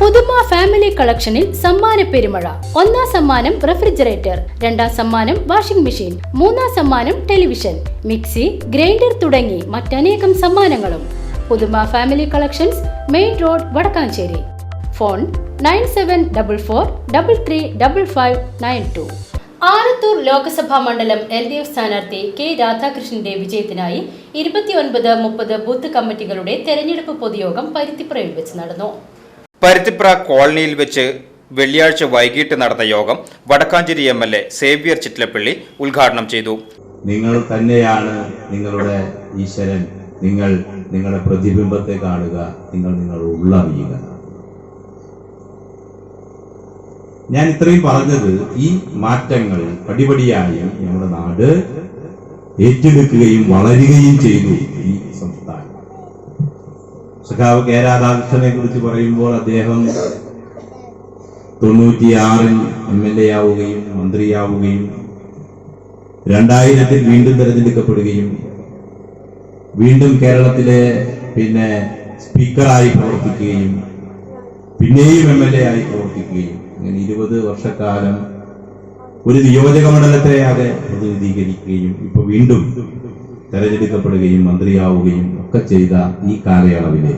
പുതുമ ഫാമിലി കളക്ഷനിൽ സമ്മാന പെരുമഴ. ഒന്നാം സമ്മാനം റെഫ്രിജറേറ്റർ രണ്ടാം സമ്മാനം വാഷിംഗ് മെഷീൻ മൂന്നാം സമ്മാനം ടെലിവിഷൻ മിക്സി ഗ്രൈൻഡർ തുടങ്ങി മറ്റനേകം സമ്മാനങ്ങളും. Puthuma family collections main road Vadakkanchery. Phone nine seven double four double three double five nine two. Alathur Lok Sabha മണ്ഡലം എൽ ഡി എഫ് സ്ഥാനാർത്ഥി കെ രാധാകൃഷ്ണന്റെ വിജയത്തിനായി ഇരുപത്തിയൊൻപത് മുപ്പത് ബൂത്ത് കമ്മിറ്റികളുടെ തെരഞ്ഞെടുപ്പ് പൊതുയോഗം പരുത്തിപ്പുറയിൽ വെച്ച് നടന്നു. പരുത്തിപ്ര കോളനിയിൽ വെച്ച് വെള്ളിയാഴ്ച വൈകിട്ട് നടന്ന യോഗം Vadakkanchery M L A Xavier Chittilappally ഉദ്ഘാടനം ചെയ്തു. നിങ്ങൾ തന്നെയാണ് നിങ്ങളുടെ ഈശ്വരൻ. നിങ്ങൾ നിങ്ങളുടെ പ്രതിബിംബത്തെ കാണുക. നിങ്ങൾ നിങ്ങൾ ഉള്ളറിയുക. ഞാൻ ഇത്രയും പറഞ്ഞത് ഈ മാറ്റങ്ങൾ പടിപടിയായി നമ്മുടെ നാട് ഏറ്റെടുക്കുകയും വളരുകയും ചെയ്തു. ഈ സഖാവ് കെ രാധാകൃഷ്ണനെ കുറിച്ച് പറയുമ്പോൾ അദ്ദേഹം തൊണ്ണൂറ്റിയാറിൽ എം എൽ എ ആവുകയും മന്ത്രിയാവുകയും രണ്ടായിരത്തിൽ വീണ്ടും തിരഞ്ഞെടുക്കപ്പെടുകയും വീണ്ടും കേരളത്തിലെ പിന്നെ സ്പീക്കറായി പ്രവർത്തിക്കുകയും പിന്നെയും എം എൽ എ ആയി പ്രവർത്തിക്കുകയും അങ്ങനെ ഇരുപത് വർഷക്കാലം ഒരു നിയോജക മണ്ഡലത്തെ ആകെ പ്രതിനിധീകരിക്കുകയും ഇപ്പൊ വീണ്ടും തെരഞ്ഞെടുക്കപ്പെടുകയും മന്ത്രിയാവുകയും ഒക്കെ ചെയ്ത ഈ കാലയളവിലെ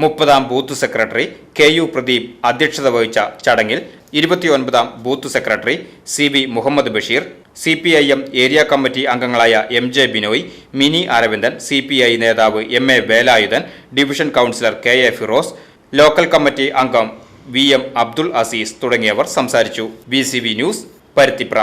മുപ്പതാം booth secretary K U Pradeep അധ്യക്ഷത വഹിച്ച ചടങ്ങിൽ ഇരുപത്തിയൊൻപതാം booth secretary C B Muhammad Basheer C P I M area committee അംഗങ്ങളായ M J Binoy Mini Aravindan C P I നേതാവ് M A Velayudhan division councillor K A Firoz local committee അംഗം V M Abdul Azeez തുടങ്ങിയവർ സംസാരിച്ചു. B C B news Paruthipra.